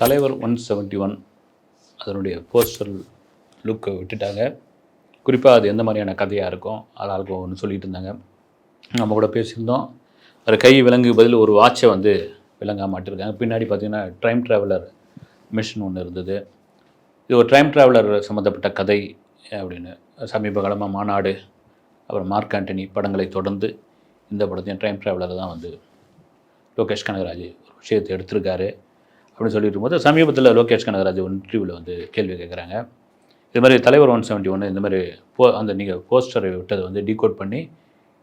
தலைவர் one seventy one அதனுடைய poster லுக்கை விட்டுட்டாங்க. குறிப்பாக அது எந்த மாதிரியான கதையாக இருக்கும் அதாக ஒன்று சொல்லிட்டு இருந்தாங்க. நம்ம கூட பேசியிருந்தோம். ஒரு கை விலங்கு பதில் ஒரு வாட்சை வந்து விலங்காக மாட்டிருக்காங்க பின்னாடி பார்த்தீங்கன்னா டைம் ட்ராவலர் மிஷின் ஒன்று இருந்தது. இது ஒரு டைம் ட்ராவலர் சம்மந்தப்பட்ட கதை அப்படின்னு. சமீப காலமாக மாநாடு அப்புறம் மார்க் ஆண்டனி படங்களை தொடர்ந்து இந்த படத்தையும் டைம் ட்ராவலர் தான் வந்து லோகேஷ் கனகராஜ் ஒரு விஷயத்தை எடுத்திருக்காரு. அப்படின்னு சொல்லிட்டு இருக்கும்போது சமீபத்தில் லோகேஷ் கனகராஜ் ஒரு இன்டர்வியூவில் வந்து கேள்வி கேட்குறாங்க இது மாதிரி தலைவர் ஒன் செவன்ட்டி ஒன்று இந்த மாதிரி போ அந்த நீங்கள் போஸ்டரை விட்டதை வந்து டீகோட் பண்ணி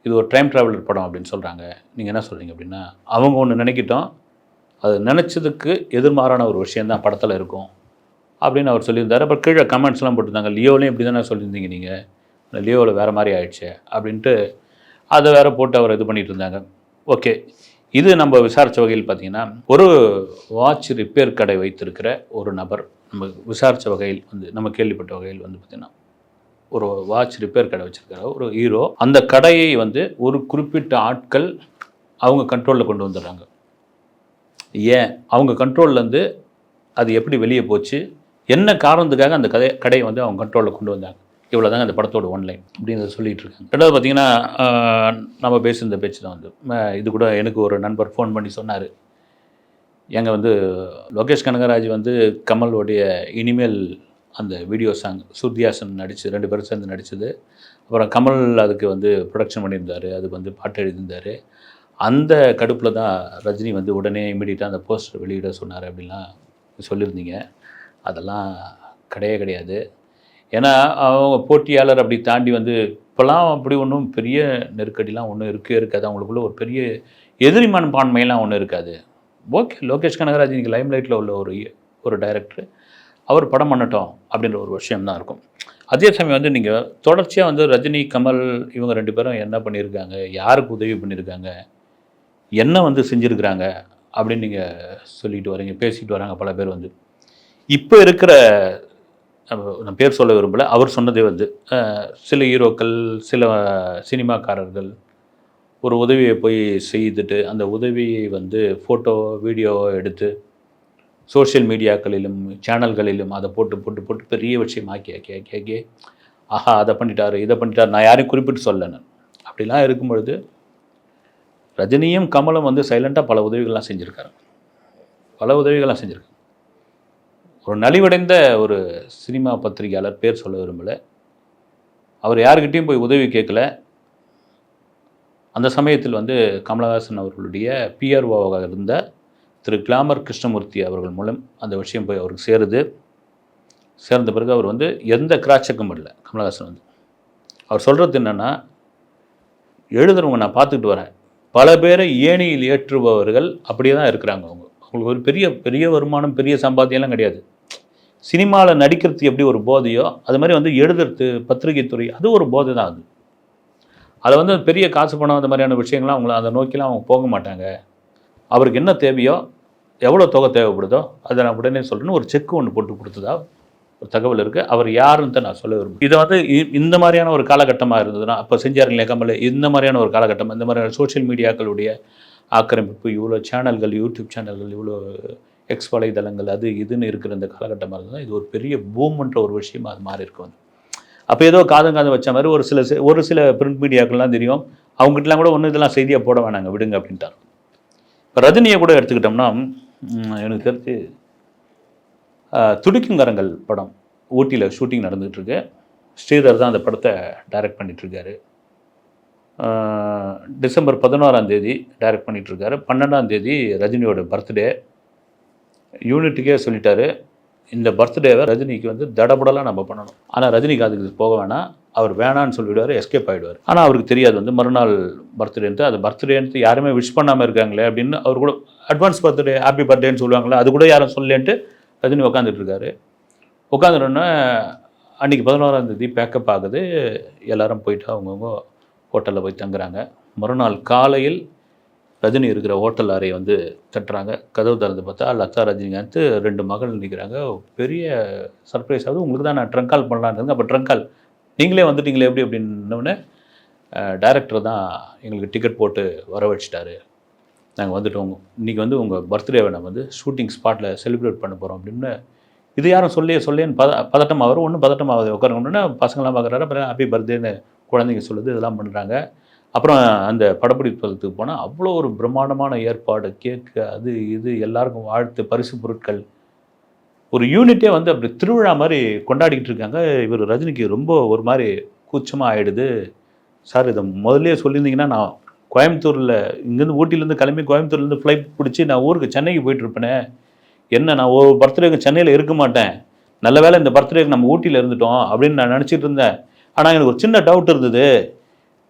இது ஒரு டைம் ட்ராவலர் படம் அப்படின்னு சொல்கிறாங்க நீங்கள் என்ன சொல்கிறீங்க அப்படின்னா அவங்க ஒன்று நினைக்கிட்டோம் அது நினச்சதுக்கு எதிர்மாறான ஒரு விஷயந்தான் படத்தில் இருக்கும் அப்படின்னு அவர் சொல்லியிருந்தார். அப்புறம் கீழே கமெண்ட்ஸ்லாம் போட்டிருந்தாங்க லியோலையும் இப்படி தானே சொல்லியிருந்தீங்க நீங்கள் லியோவில் வேறு மாதிரி ஆயிடுச்சு அப்படின்ட்டு அதை வேறு போட்டு அவர் இது பண்ணிகிட்டு இருந்தாங்க. ஓகே இது நம்ம விசாரித்த வகையில் பார்த்தீங்கன்னா ஒரு வாட்ச் ரிப்பேர் கடை வைத்திருக்கிற ஒரு நபர் நம்ம விசாரித்த வகையில் வந்து நம்ம கேள்விப்பட்ட வகையில் வந்து பார்த்திங்கன்னா ஒரு வாட்ச் ரிப்பேர் கடை வச்சுருக்கிற ஒரு ஹீரோ அந்த கடையை வந்து ஒரு குறிப்பிட்ட ஆட்கள் அவங்க கண்ட்ரோலில் கொண்டு வந்துடுறாங்க. ஏன்? அவங்க கண்ட்ரோல்லேருந்து அது எப்படி வெளியே போச்சு? என்ன காரணத்துக்காக அந்த கதை கடையை வந்து அவங்க கண்ட்ரோலில் கொண்டு வந்தாங்க? இவ்வளோ தாங்க அந்த படத்தோட ஒன்லைன் அப்படின்றத சொல்லிகிட்டு இருக்காங்க ரெண்டாவது பார்த்தீங்கன்னா நம்ம பேசியிருந்த பேச்சு தான் வந்து. இது கூட எனக்கு ஒரு நண்பர் ஃபோன் பண்ணி சொன்னார். எங்க வந்து லோகேஷ் கனகராஜ் வந்து கமலோடைய இனிமேல் அந்த வீடியோ சாங் சுர்தியாசன் நடிச்சு ரெண்டு பேரும் சேர்ந்து நடித்தது அப்புறம் கமல் அதுக்கு வந்து ப்ரொடக்ஷன் பண்ணியிருந்தார் அதுக்கு வந்து பாட்டு எழுதியிருந்தார். அந்த கடுப்பில் தான் ரஜினி வந்து உடனே இமீடியட்டாக அந்த போஸ்டர் வெளியிட சொன்னார் அப்படின்லாம் சொல்லியிருந்தீங்க. அதெல்லாம் கிடையவே கிடையாது. ஏன்னா அவங்க போட்டியாளர் அப்படி தாண்டி வந்து இப்போல்லாம் அப்படி ஒன்றும் பெரிய நெருக்கடிலாம் ஒன்றும் இருக்கே இருக்காது. அவங்களுக்குள்ள ஒரு பெரிய எதிரி மனப்பான்மையெல்லாம் ஒன்றும் இருக்காது. ஓகே லோகேஷ் கனகராஜ் இன்றைக்கி லைம் லைட்டில் உள்ள ஒரு ஒரு டைரக்டர். அவர் படம் பண்ணட்டும் அப்படின்ற ஒரு விஷயம்தான் இருக்கும். அதே சமயம் வந்து நீங்கள் தொடர்ச்சியாக வந்து ரஜினி கமல் இவங்க ரெண்டு பேரும் என்ன பண்ணியிருக்காங்க? யாருக்கு உதவி பண்ணியிருக்காங்க? என்ன வந்து செஞ்சுருக்குறாங்க? அப்படின்னு நீங்கள் சொல்லிட்டு வரீங்க பேசிட்டு வராங்க பல பேர் வந்து. இப்போ இருக்கிற நான் பேர் சொல்ல விரும்பலை. அவர் சொன்னதே வந்து சில ஹீரோக்கள் சில சினிமாக்காரர்கள் ஒரு உதவியை போய் செய்துட்டு அந்த உதவியை வந்து ஃபோட்டோ வீடியோ எடுத்து சோஷியல் மீடியாக்களிலும் சேனல்களிலும் அதை போட்டு போட்டு போட்டு பெரிய விஷயம் ஆக்கி ஆக்கி ஆக்கி ஆக்கி ஆஹா அதை பண்ணிட்டாரு இதை பண்ணிட்டாரு நான் யாரையும் குறிப்பிட்டு சொல்ல நான். அப்படிலாம் இருக்கும் பொழுது ரஜினியும் கமலும் வந்து சைலண்ட்டாக பல உதவிகள்லாம் செஞ்சுருக்காரு. பல உதவிகள்லாம் செஞ்சுருக்காங்க. ஒரு நலிவடைந்த ஒரு சினிமா பத்திரிகையாளர் பேர் சொல்ல விரும்பலை. அவர் யாருக்கிட்டேயும் போய் உதவி கேட்கல. அந்த சமயத்தில் வந்து கமலஹாசன் அவர்களுடைய பிஆர்ஓவாக இருந்த திரு கிளாமர் கிருஷ்ணமூர்த்தி அவர்கள் மூலம் அந்த விஷயம் போய் அவருக்கு சேருது. சேர்ந்த பிறகு அவர் வந்து எந்த கிராச்சக்கும் இல்லை கமலஹாசன் வந்து. அவர் சொல்கிறது என்னென்னா எழுதுறவங்க நான் பார்த்துக்கிட்டு வரேன். பல பேரை ஏணியில் ஏற்றுபவர்கள் அப்படியே தான் இருக்கிறாங்க அவங்க. அவங்களுக்கு ஒரு பெரிய பெரிய வருமானம் பெரிய சம்பாத்தியம்லாம் கிடையாது. சினிமாவில் நடிக்கிறது எப்படி ஒரு போதையோ அது மாதிரி வந்து எழுதுறது பத்திரிகை துறை அது ஒரு போதை தான் அது. அதை வந்து பெரிய காசு பணம் அந்த மாதிரியான விஷயங்கள்லாம் அவங்கள அதை நோக்கிலாம் அவங்க போக மாட்டாங்க. அவருக்கு என்ன தேவையோ எவ்வளோ தொகை தேவைப்படுதோ அதை நான் உடனே சொல்கிறேன்னு ஒரு செக் ஒன்று போட்டு கொடுத்ததா ஒரு தகவல் இருக்குது அவர் யாருன்னு நான் சொல்ல விரும்புகிறேன் இதை வந்து இ- இந்த மாதிரியான ஒரு காலகட்டமாக இருந்ததுன்னா அப்போ செஞ்சார் இல்லையா இந்த மாதிரியான ஒரு காலகட்டம் இந்த மாதிரியான சோஷியல் மீடியாக்களுடைய ஆக்கிரமிப்பு இவ்வளோ சேனல்கள் யூடியூப் சேனல்கள் இவ்வளோ எக்ஸ் வலைதளங்கள் அது இதுன்னு இருக்கிற இந்த காலகட்டமாக இருந்தால் இது ஒரு பெரிய பூம்ன்ற ஒரு விஷயமா அது மாறி இருக்கும் வந்து. அப்போ ஏதோ காதம் காதம் வச்ச மாதிரி ஒரு சில ஒரு சில பிரிண்ட் மீடியாக்கள்லாம் தெரியும். அவங்ககிட்டலாம் கூட ஒன்று இதெல்லாம் செய்தியாக போட வேணாங்க விடுங்க அப்படின்ட்டார் இப்போ ரஜினியை கூட எடுத்துக்கிட்டோம்னா எனக்கு தெரிஞ்சு துடிக்கும் கரங்கள் படம் ஊட்டியில் ஷூட்டிங் நடந்துகிட்ருக்கு. ஸ்ரீதர் தான் அந்த படத்தை டைரக்ட் பண்ணிகிட்ருக்காரு டிசம்பர் பதினோராம் தேதி டைரக்ட் பண்ணிகிட்ருக்காரு பன்னெண்டாம் தேதி ரஜினியோட பர்த்டே யூனிட்டுக்கே சொல்லிட்டாரு இந்த பர்த்டேவை ரஜினிக்கு வந்து தடபுடலாக நம்ம பண்ணணும். ஆனால் ரஜினிக்கு அதுக்கு போக வேணாம் அவர் வேணான்னு சொல்லிவிடுவார் எஸ்கேப் ஆகிடுவார் ஆனால் அவருக்கு தெரியாது வந்து மறுநாள் பர்த்டேன்ட்டு அது பர்த்டேன்ட்டு யாருமே விஷ் பண்ணாமல் இருக்காங்களே அப்படின்னு அவர் கூட அட்வான்ஸ் பர்த்டே ஹாப்பி பர்த்டேன்னு சொல்லுவாங்களே அது கூட யாரும் சொல்லேன்ட்டு ரஜினி உட்காந்துட்டு இருக்காரு. உட்காந்துட்டோன்னே அன்றைக்கி பதினோராம் தேதி பேக்கப் ஆகுது எல்லாரும் போயிட்டு அவங்கவுங்க ஹோட்டலில் போய் தங்குறாங்க. மறுநாள் காலையில் ரஜினி இருக்கிற ஹோட்டல் அறையை வந்து தட்டுறாங்க கதவு திறந்து பார்த்தா லதா ரஜினிகாந்த் ரெண்டு மகள் நிற்கிறாங்க பெரிய சர்ப்ரைஸ் ஆகுது. உங்களுக்கு தான் நான் ட்ரங்க் கால் பண்ணலான்னு அப்போ ட்ரங்க் கால் நீங்களே வந்துட்டீங்களே எப்படி? அப்படின்னோடனே டைரக்டர் தான் எங்களுக்கு டிக்கெட் போட்டு வர வச்சிட்டாரு நாங்கள் வந்துட்டோம். இன்றைக்கி வந்து உங்கள் பர்த்டேவை நம்ம வந்து ஷூட்டிங் ஸ்பாட்டில் செலிப்ரேட் பண்ண போகிறோம் அப்படின்னு இது யாரும் சொல்லியே சொல்லேன்னு பத பதட்டம் ஆகும் ஒன்றும் பதட்டம் ஆகுது உட்காரணுன்னா பசங்களாம் பார்க்குறாரு. அப்புறம் ஹாப்பி பர்த்டேன்னு குழந்தைங்க சொல்லுது இதெல்லாம் பண்ணுறாங்க அப்புறம் அந்த படப்பிடிப்பதற்கு போனால் அவ்வளோ ஒரு பிரம்மாண்டமான ஏற்பாடு கேக்கு அது இது எல்லாருக்கும் வாழ்த்து பரிசு பொருட்கள். ஒரு யூனிட்டே வந்து அப்படி திருவிழா மாதிரி கொண்டாடிக்கிட்டு இருக்காங்க. இவர் ரஜினிக்கு ரொம்ப ஒரு மாதிரி கூச்சமாக ஆகிடுது சார் இதை முதல்ல சொல்லியிருந்தீங்கன்னா நான் கோயம்புத்தூரில் இங்கேருந்து ஊட்டிலேருந்து கிளம்பி கோயம்புத்தூர்லேருந்து ஃப்ளைட் பிடிச்சி நான் ஊருக்கு சென்னைக்கு போயிட்டுருப்பேனே என்ன நான் ஒரு பர்த்டேக்கு சென்னையில் இருக்க மாட்டேன். நல்ல வேளை இந்த பர்த்டேக்கு நம்ம ஊட்டியில் இருந்துட்டோம் அப்படின்னு நான் நினச்சிட்டு இருந்தேன். ஆனால் எனக்கு ஒரு சின்ன டவுட் இருந்தது.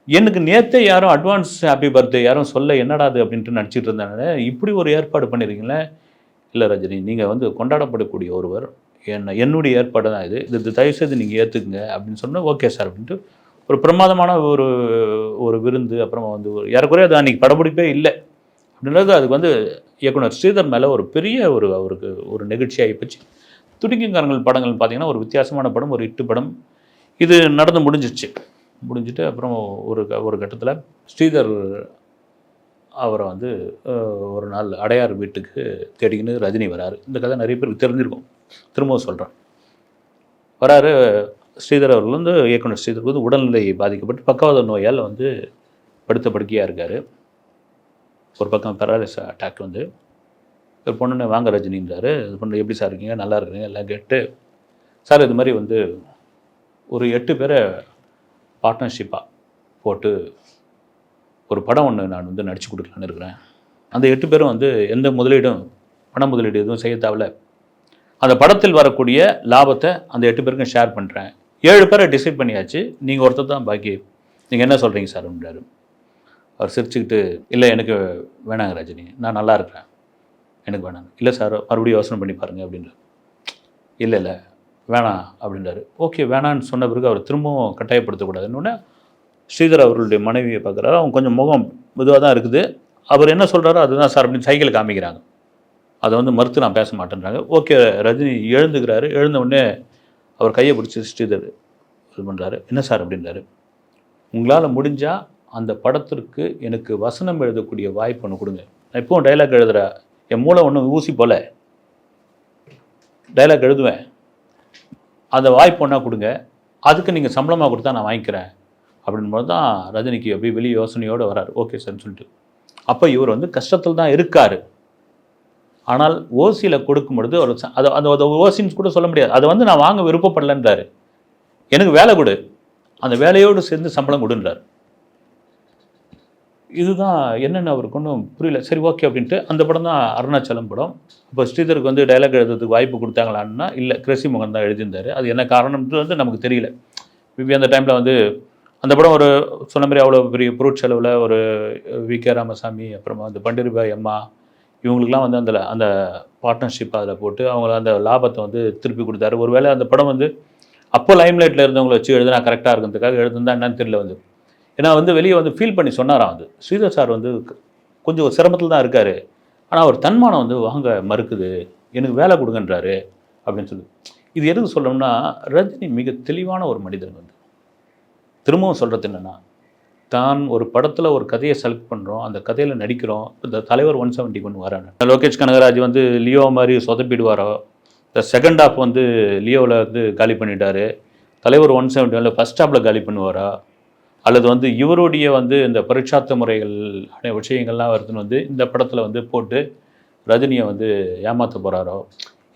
எனக்கு நேற்றே யாரும் அட்வான்ஸ் ஹாப்பி பர்த்டே யாரும் சொல்ல என்னடா அது அப்படின்ட்டு நினச்சிட்டு இருந்தாங்க இப்படி ஒரு ஏற்பாடு பண்ணியிருக்கீங்களே இல்லை ரஜினி நீங்கள் வந்து கொண்டாடப்படக்கூடிய ஒருவர் என்ன என்னுடைய ஏற்பாடு தான் இது. இது தயவுசெய்து நீங்கள் ஏற்றுக்குங்க அப்படின்னு சொன்னால் ஓகே சார் அப்படின்ட்டு ஒரு பிரமாதமான ஒரு ஒரு விருந்து அப்புறமா வந்து ஒரு ஏறக்குறைய அது அன்றைக்கி படப்பிடிப்பே இல்லை. அப்படின்றது அதுக்கு வந்து இயக்குனர் ஸ்ரீதர் மேலே ஒரு பெரிய ஒரு அவருக்கு ஒரு நெகிழ்ச்சியாகி போச்சு துடிக்குங்காரங்கள் படங்கள் பார்த்தீங்கன்னா ஒரு வித்தியாசமான படம் ஒரு இட்டு படம். இது நடந்து முடிஞ்சிச்சு முடிஞ்சிட்டு அப்புறம் ஒரு க- ஒரு கட்டத்தில் ஸ்ரீதர் அவரை வந்து ஒரு நாள் அடையார் வீட்டுக்கு தேடிக்கின்னு ரஜினி வராரு. இந்த கதை நிறைய பேருக்கு தெரிஞ்சிருக்கும். திரும்பவும் சொல்கிறேன் வராரு ஸ்ரீதர் அவர்கள் வந்து இயக்குனர் ஸ்ரீதர் வந்து உடல்நிலை பாதிக்கப்பட்டு பக்கவாத நோயால் வந்து படுத்த படுக்கையாக இருக்கார். ஒரு பக்கம் பெராலிஸ் அட்டாக் வந்து ஒரு பொண்ணு வாங்க ரஜினின்றாரு. இது பொண்ணு எப்படி சார் இருக்கீங்க? நல்லா இருக்கிறீங்க எல்லாம் கேட்டு சார் இது மாதிரி வந்து ஒரு எட்டு பேரை பார்ட்னர்ஷிப்பாக போட்டு ஒரு படம் ஒன்று நான் வந்து நடிச்சு கொடுக்கலான்னு இருக்கிறேன். அந்த எட்டு பேரும் வந்து எந்த முதலீடும் பண முதலீடு எதுவும் செய்ய தேவையில்ல. அந்த படத்தில் வரக்கூடிய லாபத்தை அந்த எட்டு பேருக்கும் ஷேர் பண்ணுறேன் ஏழு பேரை டிசைட் பண்ணியாச்சு. நீங்கள் ஒருத்தர் தான் பாக்கி. நீங்கள் என்ன சொல்கிறீங்க சார் அப்படின்றாரு. அவர் சிரிச்சுக்கிட்டு இல்லை எனக்கு வேணாங்க ரஜினி. நான் நல்லா இருக்கிறேன். எனக்கு வேணாங்க. இல்லை சார் மறுபடியும் யோசனை பண்ணி பாருங்கள் அப்படின்றார். இல்லை இல்லை. வேணாம் அப்படின்றாரு. ஓகே வேணான்னு சொன்ன பிறகு அவர் திரும்பவும் கட்டாயப்படுத்தக்கூடாதுன்னு ஸ்ரீதர் அவர்களுடைய மனைவியை பார்க்குறாரு. அவங்க கொஞ்சம் முகம் மெதுவாக தான் இருக்குது. அவர் என்ன சொல்கிறாரோ அதுதான் சார் அப்படின்னு சைக்கிள் காமிக்கிறாங்க. அதை வந்து மறுத்து நான் பேச மாட்டேன்றாங்க. ஓகே ரஜினி எழுந்துக்கிறாரு. எழுந்த உடனே அவர் கையை பிடிச்சி ஸ்ரீதர் இது பண்ணுறாரு என்ன சார் அப்படின்றாரு. உங்களால் முடிஞ்சால் அந்த படத்திற்கு எனக்கு வசனம் எழுதக்கூடிய வாய்ப்பு ஒன்று கொடுங்க. நான் இப்போவும் டைலாக் எழுதுகிற என் மூளை ஒன்றும் ஊசி போல. டைலாக் எழுதுவேன். அந்த வாய்ப்பு ஒன்றா கொடுங்க. அதுக்கு நீங்கள் சம்பளமாக கொடுத்தா நான் வாங்கிக்கிறேன். அப்படின்போது தான் ரஜினிக்கு அப்படியே வெளியே யோசனையோடு வரார். ஓகே சார்னு சொல்லிட்டு. அப்போ இவர் வந்து கஷ்டத்தில் தான் இருக்கார். ஆனால் ஓசியில் கொடுக்கும் பொழுது ஒரு ச- அது அந்த ஓசின்னு கூட சொல்ல முடியாது. அதை வந்து நான் வாங்க விருப்பப்படலைன்றாரு. எனக்கு வேலை கொடு. அந்த வேலையோடு சேர்ந்து சம்பளம் கொடுன்றார். இதுதான் என்னென்ன அவருக்கு ஒன்றும் புரியல. சரி ஓகே அப்படின்ட்டு அந்த படம் தான் அருணாச்சலம் படம். இப்போ ஸ்ரீதருக்கு வந்து டைலாக் எழுதுறதுக்கு வாய்ப்பு கொடுத்தாங்களான்னா இல்லை கிருஷி மோகன் தான் எழுதியிருந்தார். அது என்ன காரணம்ன்றது வந்து நமக்கு தெரியல. மேபி அந்த டைமில் வந்து அந்த படம் ஒரு சொன்ன மாதிரி அவ்வளோ பெரிய பொருட்செலவில் ஒரு வி. கே. ராமசாமி அப்புறமா வந்து பண்டிரிபாய் அம்மா இவங்களுக்குலாம் வந்து அந்த அந்த பார்ட்னர்ஷிப் அதில் போட்டு அவங்கள அந்த லாபத்தை வந்து திருப்பி கொடுத்தாரு. ஒருவேளை அந்த படம் வந்து அப்போ லைம்லைட்டில் இருந்தவங்களை வச்சு எழுதுனா கரெக்டாக இருக்கிறதுக்காக எழுதுனா என்னன்னு தெரியல வந்து. ஏன்னா வந்து வெளியே வந்து ஃபீல் பண்ணி சொன்னாராம் வந்து ஸ்ரீதர் சார் வந்து கொஞ்சம் சிரமத்தில் தான் இருக்கார். ஆனால் அவர் தன்மானம் வந்து வாங்க மறுக்குது. எனக்கு வேலை கொடுங்கன்றாரு அப்படின்னு சொல்லி. இது எதுக்கு சொல்லணும்னா ரஜினி மிக தெளிவான ஒரு மனிதன் வந்து. திரும்பவும் சொல்கிறது என்னென்னா தான் ஒரு படத்தில் ஒரு கதையை செலக்ட் பண்ணுறோம் அந்த கதையில் நடிக்கிறோம். இந்த தலைவர் ஒன் செவன்ட்டி ஒன் வரானு லோகேஷ் கனகராஜ் வந்து லியோ மாதிரி சொதப்பிடுவாரோ? இந்த செகண்ட் ஹாஃப் வந்து லியோவில் வந்து காலி பண்ணிட்டாரு. தலைவர் ஒன் செவன்ட்டி ஒனில் ஃபஸ்ட் ஹாஃபில் காலி பண்ணுவாரா? அல்லது வந்து இவருடைய வந்து இந்த பரீட்சார்த்த முறைகள் அனை விஷயங்கள்லாம் வருதுன்னு வந்து இந்த படத்தில் வந்து போட்டு ரஜினியை வந்து ஏமாற்ற போகிறாரோ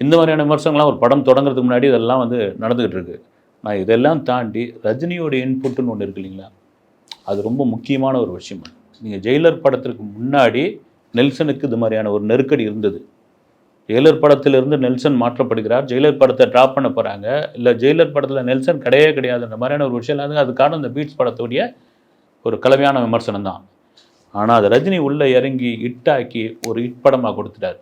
இந்த மாதிரியான விமர்சனங்கள்லாம் ஒரு படம் தொடங்குறதுக்கு முன்னாடி இதெல்லாம் வந்து நடந்துக்கிட்டு இருக்கு. நான் இதெல்லாம் தாண்டி ரஜினியோட இன்புட்டுன்னு ஒன்று இருக்கு இல்லைங்களா? அது ரொம்ப முக்கியமான ஒரு விஷயம். நீங்கள் ஜெயிலர் படத்திற்கு முன்னாடி நெல்சனுக்கு இது மாதிரியான ஒரு நெருக்கடி இருந்தது. ஜெயிலர் படத்திலிருந்து நெல்சன் மாற்றப்படுகிறார். ஜெயிலர் படத்தை ட்ராப் பண்ண போகிறாங்க இல்லை ஜெயிலர் படத்தில் நெல்சன் கிடையவே கிடையாதுன்ற மாதிரியான ஒரு விஷயம். அது அதுக்கான அந்த பீட்ஸ் படத்துடைய ஒரு கலவையான விமர்சனம் தான். ஆனால் அது ரஜினி உள்ளே இறங்கி ஹிட்டாக்கி ஒரு ஹிட் படமாக கொடுத்துட்டார்.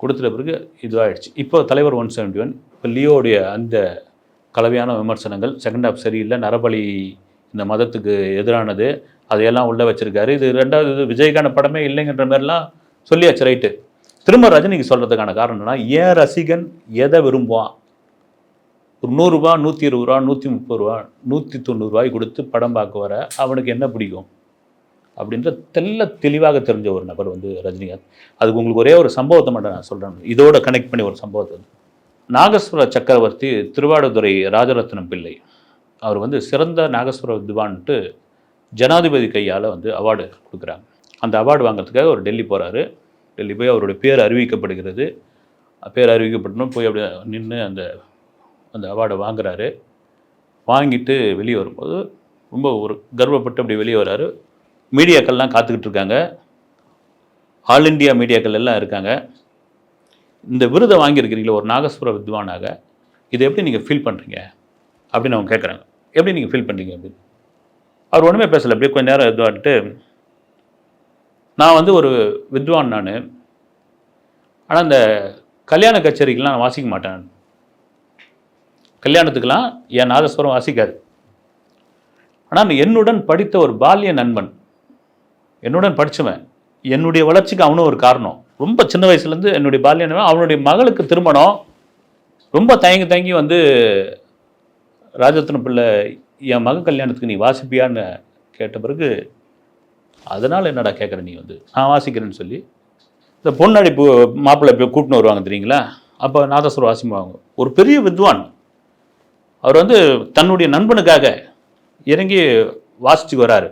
கொடுத்துட்ட பிறகு இதுவாகிடுச்சு இப்போ தலைவர் ஒன் செவன்ட்டி ஒன் இப்போ லியோடைய அந்த கலவையான விமர்சனங்கள் செகண்ட் ஹாஃப் சரியில்லை நரபலி இந்த மதத்துக்கு எதிரானது அதையெல்லாம் உள்ளே வச்சுருக்காரு. இது ரெண்டாவது இது விஜய்க்கான படமே இல்லைங்கிற மாதிரிலாம் சொல்லியாச்சு ரைட்டு திரும்ப ரஜினிக்கு சொல்கிறதுக்கான காரணம் என்னன்னா ஏன் ரசிகன் எதை விரும்புவான்? ஒரு நூறுரூவா நூற்றி இருபது ரூபா நூற்றி முப்பது ரூபா நூற்றி தொண்ணூறுரூவாய் கொடுத்து படம் பார்க்க வர அவனுக்கு என்ன பிடிக்கும்? அப்படின்ற தெல்ல தெளிவாக தெரிஞ்ச ஒரு நபர் வந்து ரஜினிகாந்த் அதுக்கு உங்களுக்கு ஒரே ஒரு சம்பவத்தை மட்டும் நான் சொல்கிறேன் இதோட கனெக்ட் பண்ணி ஒரு சம்பவத்தை நாகஸ்வர சக்கரவர்த்தி திருவாடுதுறை ராஜரத்னம் பிள்ளை. அவர் வந்து சிறந்த நாகஸ்வர வித்வான்ட்டு ஜனாதிபதி கையால் வந்து அவார்டு கொடுக்குறாங்க. அந்த அவார்டு வாங்குறதுக்காக அவர் டெல்லி போகிறாரு டெல்லி போய் அவருடைய பேர் அறிவிக்கப்படுகிறது. பேர் அறிவிக்கப்பட்டனும் போய் அப்படியே நின்று அந்த அந்த அவார்டை வாங்குறாரு. வாங்கிட்டு வெளியே வரும்போது ரொம்ப ஒரு கர்வப்பட்டு அப்படி வெளியே வராரு. மீடியாக்கள்லாம் காத்துக்கிட்டு இருக்காங்க. ஆல் இந்தியா மீடியாக்கள் எல்லாம் இருக்காங்க. இந்த விருதை வாங்கியிருக்கிறீங்களே ஒரு நாகஸ்வர வித்வானாக இதை எப்படி நீங்கள் ஃபீல் பண்ணுறீங்க அப்படின்னு அவங்க கேட்குறாங்க எப்படி நீங்கள் ஃபீல் பண்ணுறீங்க அப்படின்னு. அவர் ஒன்றுமே பேசலை. அப்படியே கொஞ்சம் நேரம் இதுவாகிட்டு நான் வந்து ஒரு வித்வான் நான். ஆனால் இந்த கல்யாண கச்சேரிக்கெலாம் நான் வாசிக்க மாட்டேன் கல்யாணத்துக்கெலாம் என் நாதஸ்வரம் வாசிக்காது. ஆனால் என்னுடன் படித்த ஒரு பால்ய நண்பன் என்னுடன் படித்தவன் என்னுடைய வளர்ச்சிக்கு அவனும் ஒரு காரணம். ரொம்ப சின்ன வயசுலேருந்து என்னுடைய பால்ய நண்பன் அவனுடைய மகளுக்கு திருமணம். ரொம்ப தயங்கி தயங்கி வந்து ராஜரத்ன பிள்ளை என் மக கல்யாணத்துக்கு நீ வாசிப்பியான்னு கேட்ட பிறகு அதனால் என்னடா கேட்குற நீ வந்து? நான் வாசிக்கிறேன்னு சொல்லி இந்த பொண்ணடிப்பு மாப்பிள்ளை போய் கூட்டின்னு வருவாங்க தெரியுங்களா? அப்போ நாதஸ்வரம் வாசிப்பாங்க. ஒரு பெரிய வித்வான். அவர் வந்து தன்னுடைய நண்பனுக்காக இறங்கி வாசித்து வராரு.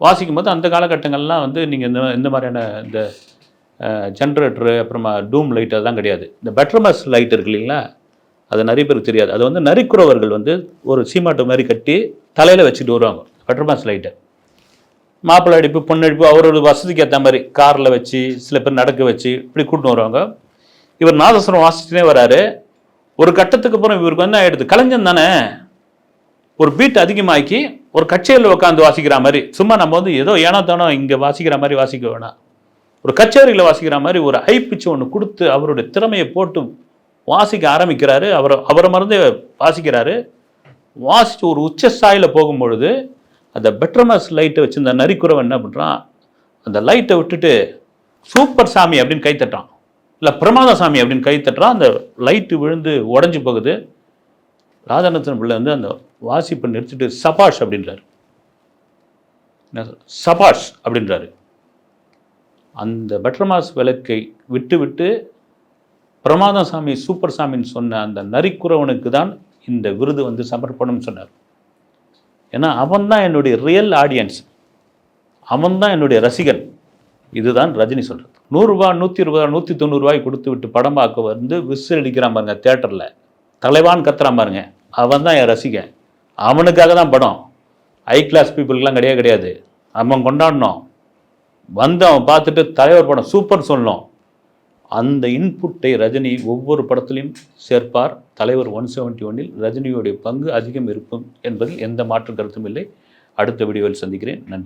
வாசிக்கும் போது அந்த காலகட்டங்கள்லாம் வந்து நீங்கள் இந்த இந்த மாதிரியான இந்த ஜென்ரேட்டரு அப்புறமா டூம் லைட் அதெல்லாம் கிடையாது. இந்த பெட்ரமஸ் லைட் இருக்கு இல்லைங்களா? அது நிறைய பேருக்கு தெரியாது. அது வந்து நரிக்குறவர்கள் வந்து ஒரு சீமாட்டு மாதிரி கட்டி தலையில் வச்சுட்டு வருவாங்க. பெட்ரமஸ் லைட்டை மாப்பிள்ளை அடிப்பு பொண்ணடிப்பு அவரோட வசதிக்கு ஏற்ற மாதிரி காரில் வச்சு சில பேர் நடக்க வச்சு இப்படி கூட்டின்னு வருவாங்க. இவர் நாதஸ்வரம் வாசிச்சுனே வராரு. ஒரு கட்டத்துக்கு அப்புறம் இவருக்கு வந்து ஆகிடுது கலைஞன் தானே ஒரு பீட் அதிகமாக்கி ஒரு கச்சேரியில் உட்காந்து வாசிக்கிற மாதிரி சும்மா நம்ம வந்து ஏதோ ஏனோ தானோ இங்கே வாசிக்கிற மாதிரி வாசிக்க வேணாம். ஒரு கச்சேரியில் வாசிக்கிற மாதிரி ஒரு ஹை பிச்சு ஒன்று கொடுத்து அவருடைய திறமையை போட்டு வாசிக்க ஆரம்பிக்கிறாரு. அவரை அவரை மறந்து வாசிக்கிறாரு. வாசித்து ஒரு உச்ச ஸ்தாயில் போகும்பொழுது அந்த பெட்ரமஸ் லைட்டை வச்சிருந்த நரிக்குறவன் என்ன பண்ணுறான் அந்த லைட்டை விட்டுட்டு சூப்பர் சாமி அப்படின்னு கைத்தட்டான் இல்லை பிரமாத சாமி அப்படின்னு கைத்தட்டான் அந்த லைட்டு விழுந்து உடஞ்சி போகுது. ராதாநாதன் பிள்ளை வந்து அந்த வாசிப்பை நிறுத்திட்டு சபாஷ் அப்படின்றாரு. என்ன சபாஷ் அப்படின்றாரு. அந்த பெட்ரமாஸ் விளக்கை விட்டு விட்டு பிரமாதசாமி சூப்பர் சாமின்னு சொன்ன அந்த நரிக்குறவனுக்கு தான் இந்த விருது வந்து சமர்ப்பணம் சொன்னார். ஏன்னா அவன் தான் என்னுடைய ரியல் ஆடியன்ஸ் அவன் தான் என்னுடைய ரசிகன். இதுதான் ரஜினி சொல்கிறது நூறுரூவா நூற்றி இருபது நூற்றி தொண்ணூறுரூவாய் கொடுத்து விட்டு படம் பார்க்க வந்து விசில் அடிக்கிறான் பாருங்க தேட்டரில் தலைவான் கத்துறான் பாருங்க. அவன் தான் என் ரசிகன். அவனுக்காக தான் படம். ஹை கிளாஸ் பீப்புளுக்கெலாம் கிடையாது கிடையாது. அவன் கொண்டாடணும். வந்து அவன் பார்த்துட்டு தலைவர் படம் சூப்பர் சொல்லணும் அந்த இன்புட்டை ரஜினி ஒவ்வொரு படத்திலையும் சேர்ப்பார். தலைவர் ஒன் செவன்ட்டி ஒன்னில் ரஜினியுடைய பங்கு அதிகம் இருக்கும் என்பதில் எந்த மாற்று கருத்தும் இல்லை. அடுத்த வீடியோவில் சந்திக்கிறேன். நன்றி.